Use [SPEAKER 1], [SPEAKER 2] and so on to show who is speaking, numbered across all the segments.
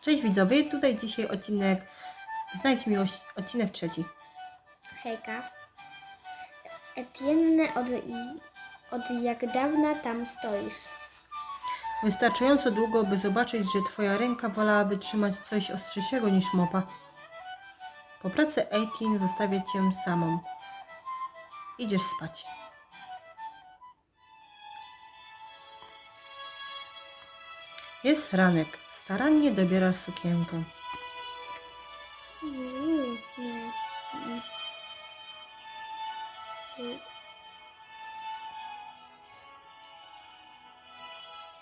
[SPEAKER 1] Cześć widzowie, tutaj dzisiaj odcinek Znajdź miłość, odcinek trzeci.
[SPEAKER 2] Hejka. Etienne, od, od jak dawna tam stoisz?
[SPEAKER 1] Wystarczająco długo, by zobaczyć, że twoja ręka wolałaby trzymać coś ostrzejszego niż mopa. Po pracy 18 zostawię cię samą. Idziesz spać. Jest ranek. Starannie dobierasz sukienkę.
[SPEAKER 2] Mm, nie. Mm. Mm,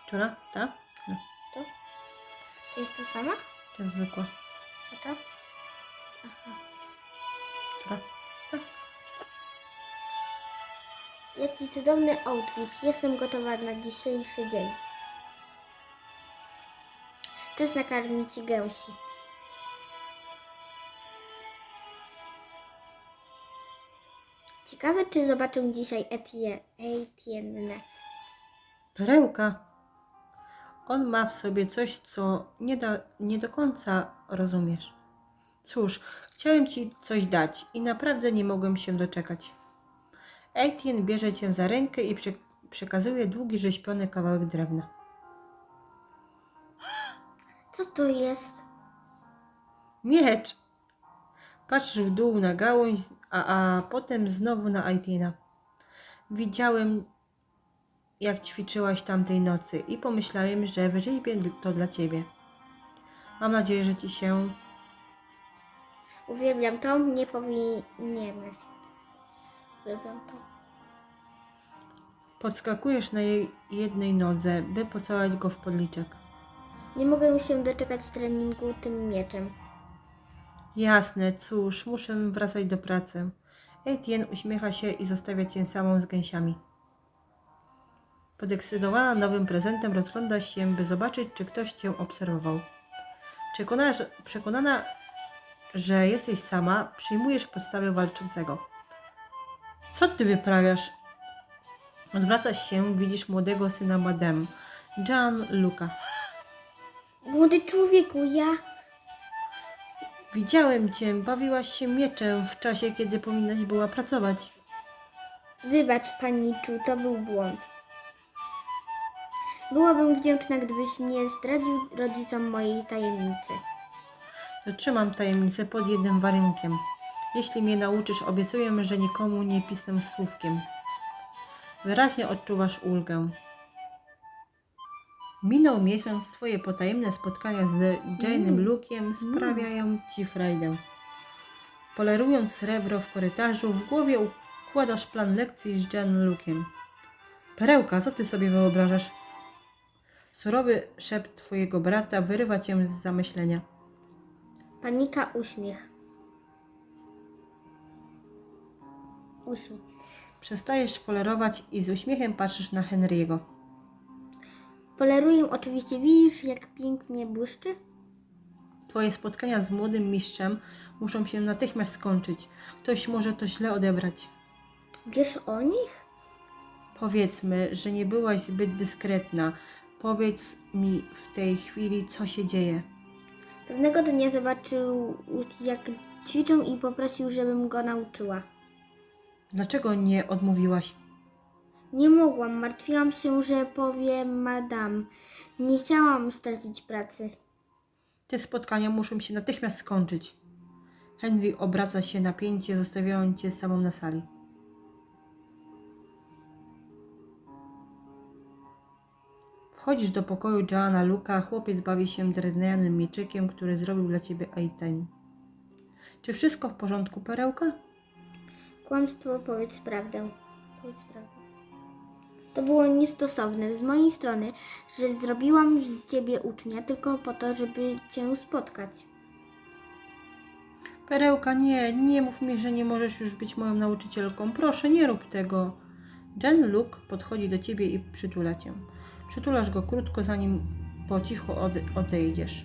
[SPEAKER 1] Która? Ta? No,
[SPEAKER 2] To? To jest to sama?
[SPEAKER 1] ta zwykła.
[SPEAKER 2] A to?
[SPEAKER 1] Która? Ta.
[SPEAKER 2] Jaki cudowny outfit. Jestem gotowa na dzisiejszy dzień. Czas nakarmić gęsi. Ciekawe, czy zobaczę dzisiaj Etie- Etienne.
[SPEAKER 1] Perełka. On ma w sobie coś, co nie, da, nie do końca rozumiesz. Cóż, chciałem ci coś dać i naprawdę nie mogłem się doczekać. Etienne bierze cię za rękę i prze, przekazuje długi rzeźbiony kawałek drewna.
[SPEAKER 2] Co to jest?
[SPEAKER 1] Miecz! Patrzysz w dół na gałąź, a, a potem znowu na Aitina. Widziałem, jak ćwiczyłaś tamtej nocy i pomyślałem, że wyrzeźbię to dla ciebie. Mam nadzieję, że ci się
[SPEAKER 2] Uwielbiam to, nie powinieneś. Uwielbiam to.
[SPEAKER 1] podskakujesz na jej jednej nodze, by pocałować go w podliczek.
[SPEAKER 2] Nie mogę się doczekać treningu tym mieczem.
[SPEAKER 1] Jasne, cóż, muszę wracać do pracy. Etienne uśmiecha się i zostawia cię samą z gęsiami. Podekscytowana nowym prezentem rozgląda się, by zobaczyć, czy ktoś cię obserwował. Przekonana, że- jesteś sama, przyjmujesz podstawę walczącego. Co ty wyprawiasz? Odwracasz się, widzisz młodego syna Madame, Jean Luca.
[SPEAKER 2] Młody człowieku, ja.
[SPEAKER 1] Widziałem cię, bawiłaś się mieczem w czasie, kiedy powinnaś była pracować.
[SPEAKER 2] Wybacz, paniczu, to był błąd. Byłabym wdzięczna, gdybyś nie zdradził rodzicom mojej tajemnicy.
[SPEAKER 1] Trzymam tajemnicę pod jednym warunkiem. Jeśli mnie nauczysz, obiecuję, że nikomu nie pisnę słówkiem. Wyraźnie odczuwasz ulgę. Minął miesiąc, twoje potajemne spotkania z Jane'em Luke'iem sprawiają ci frajdę. Polerując srebro w korytarzu, w głowie układasz plan lekcji z Jane'em Luke'iem. Perełka, co ty sobie wyobrażasz? Surowy szept twojego brata wyrywa cię z zamyślenia.
[SPEAKER 2] Panika, uśmiech. Uśmiech.
[SPEAKER 1] Przestajesz polerować i z uśmiechem patrzysz na Henry'ego.
[SPEAKER 2] Poleruję oczywiście, widzisz, jak pięknie błyszczy?
[SPEAKER 1] Twoje spotkania z młodym mistrzem muszą się natychmiast skończyć. Ktoś może to źle odebrać.
[SPEAKER 2] Wiesz o nich?
[SPEAKER 1] Powiedzmy, że nie byłaś zbyt dyskretna. Powiedz mi w tej chwili, co się dzieje.
[SPEAKER 2] Pewnego dnia zobaczył, jak ćwiczą i poprosił, żebym go nauczyła.
[SPEAKER 1] Dlaczego nie odmówiłaś?
[SPEAKER 2] Nie mogłam, martwiłam się, że powie madam. Nie chciałam stracić pracy.
[SPEAKER 1] Te spotkania muszą się natychmiast skończyć. Henry obraca się napięcie, zostawiając cię samą na sali. Wchodzisz do pokoju Joanna Luka, chłopiec bawi się drewnianym mieczykiem, który zrobił dla ciebie Aitain. Czy wszystko w porządku, perełka?
[SPEAKER 2] Kłamstwo, powiedz prawdę. Powiedz prawdę. To było niestosowne z mojej strony, że zrobiłam z ciebie ucznia tylko po to, żeby cię spotkać.
[SPEAKER 1] Perełka, nie, nie mów mi, że nie możesz już być moją nauczycielką. Proszę, nie rób tego. Jan Luke podchodzi do ciebie i przytula cię. Przytulasz go krótko, zanim po cichu ode- odejdziesz.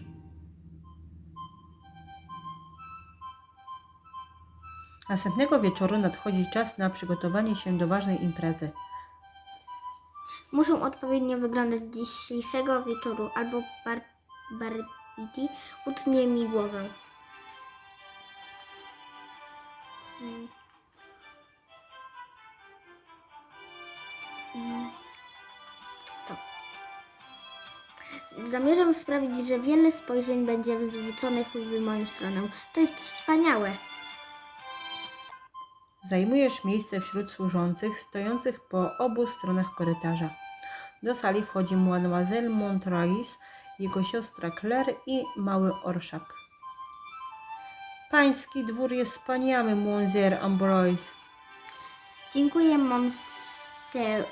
[SPEAKER 1] Następnego wieczoru nadchodzi czas na przygotowanie się do ważnej imprezy.
[SPEAKER 2] Muszą odpowiednio wyglądać dzisiejszego wieczoru albo bar, bar, Wiki utnie mi głowę. Mm. Mm. To. Zamierzam sprawić, że wiele spojrzeń będzie zwróconych w moją stronę. To jest wspaniałe.
[SPEAKER 1] Zajmujesz miejsce wśród służących stojących po obu stronach korytarza. Do sali wchodzi Mademoiselle Montragis, jego siostra Claire i mały orszak. Pański dwór jest wspaniały, Monsieur Ambroise.
[SPEAKER 2] Dziękuję, Monsieur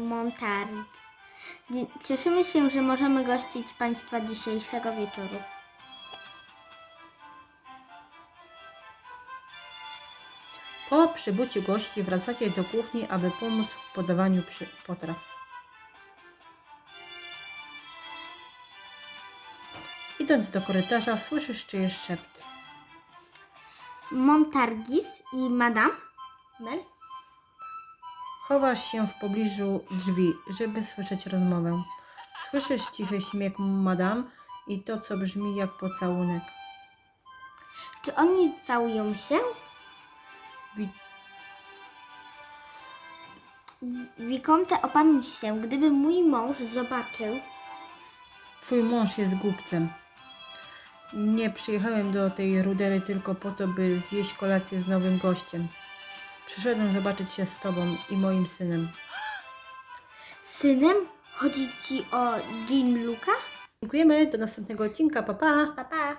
[SPEAKER 2] Montard. Cieszymy się, że możemy gościć Państwa dzisiejszego wieczoru.
[SPEAKER 1] Po przybyciu gości wracacie do kuchni, aby pomóc w podawaniu potraw. Idąc do korytarza, słyszysz czyjeś szepty.
[SPEAKER 2] Montargis i Madame Mel?
[SPEAKER 1] Chowasz się w pobliżu drzwi, żeby słyszeć rozmowę. Słyszysz cichy śmiech madame i to, co brzmi jak pocałunek.
[SPEAKER 2] Czy oni całują się? Wikomte, opanuj się. Gdyby mój mąż zobaczył...
[SPEAKER 1] Twój mąż jest głupcem. Nie przyjechałem do tej rudery tylko po to, by zjeść kolację z nowym gościem. Przyszedłem zobaczyć się z tobą i moim synem.
[SPEAKER 2] Synem? Chodzi ci o Jean Luca?
[SPEAKER 1] Dziękujemy, do następnego odcinka, pa pa!
[SPEAKER 2] Pa, pa.